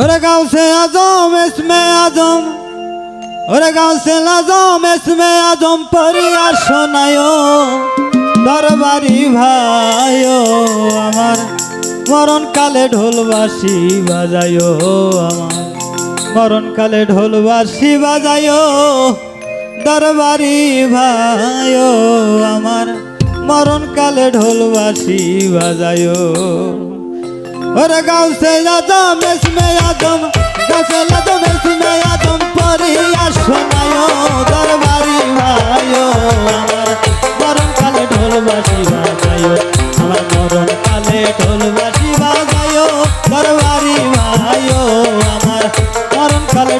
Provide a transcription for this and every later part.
ওরে গাঁও সে আজম এসমে আজম। ওরে গাঁও সে আজম এসমে আজম পরিয়ার শোনায়। দরবারি ভাই আমার মরণ কালে ঢোলবাসি বাজায়, আমার মরণ কালে ঢোলবাসি বাজায়। দরবারি ভাই আমার মরণ কালে ঢোলবাসি বাজায়। ওরে গাঁও সে আদম এসমে আদম গাছে আদম এসমে আদম পরিয়া শোনায় দরবারি ভাইও আমার মরণ কালে ঢোল বাসি বাজায় আমার মরণ কালে ঢোল বাসি বাজায় দরবারি ভাইও আমার মরণ কালে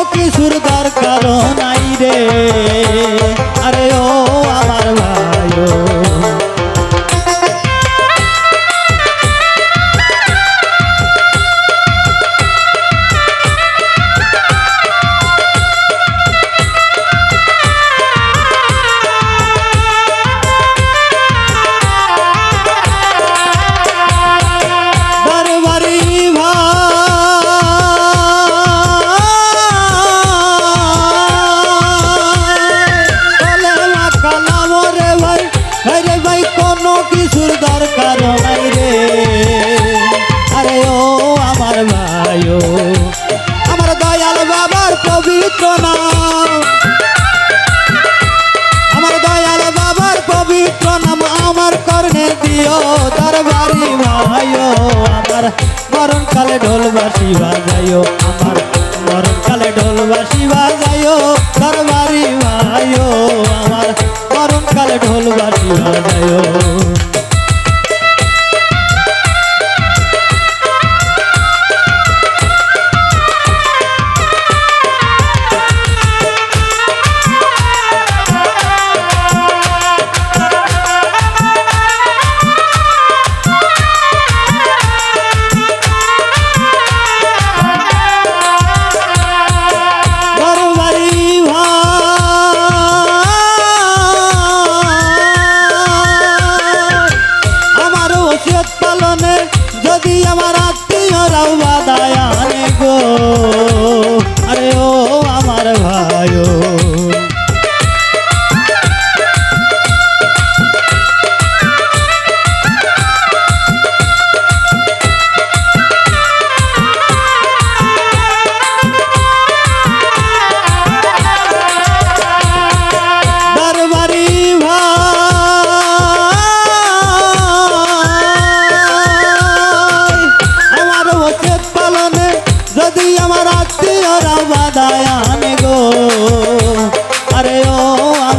কোনো কিছুর দরকার নাই পবিত্র নাম আমার দয়াল বাবার পবিত্র নাম আমার কর্ণে দিও। দরবারি ভাইও আমার মরণ কালে ঢোল বাসি বাজাইও আমার মরণ ঢোল বাসি বাজাইও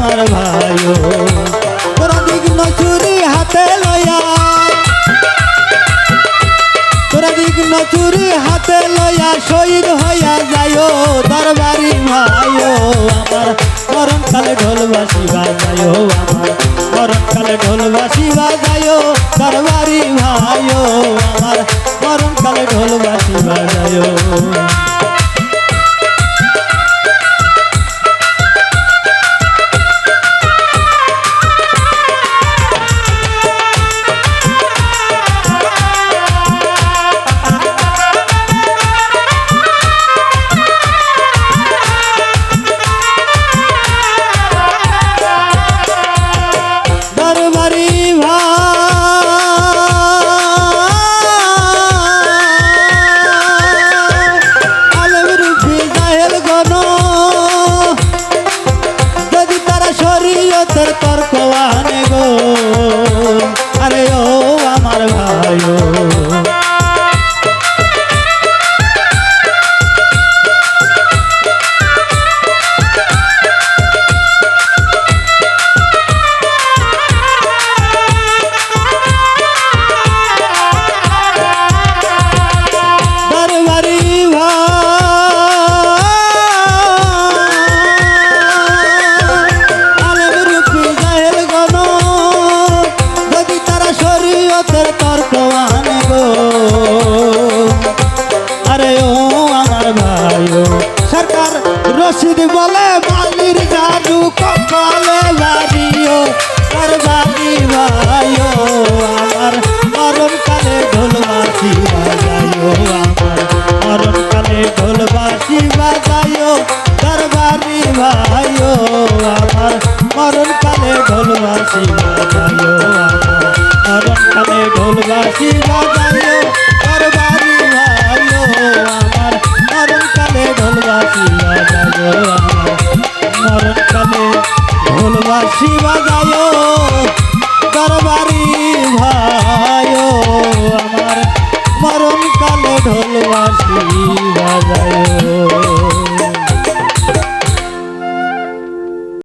আমার ভাই তোরা বিঘ্ন চুরি হাতে লইয়া তোরা বিঘ্ন চুরি হাতে লইয়া শহীদ হইয়া যাইও। দরবারি ভাইও, আমার মরণ কালে ঢোল বাসি বাজাইও। আমার মরণ কালে ঢোল বাসি দরবারি ভাইও, আমার মরণ কালে ঢোল বলে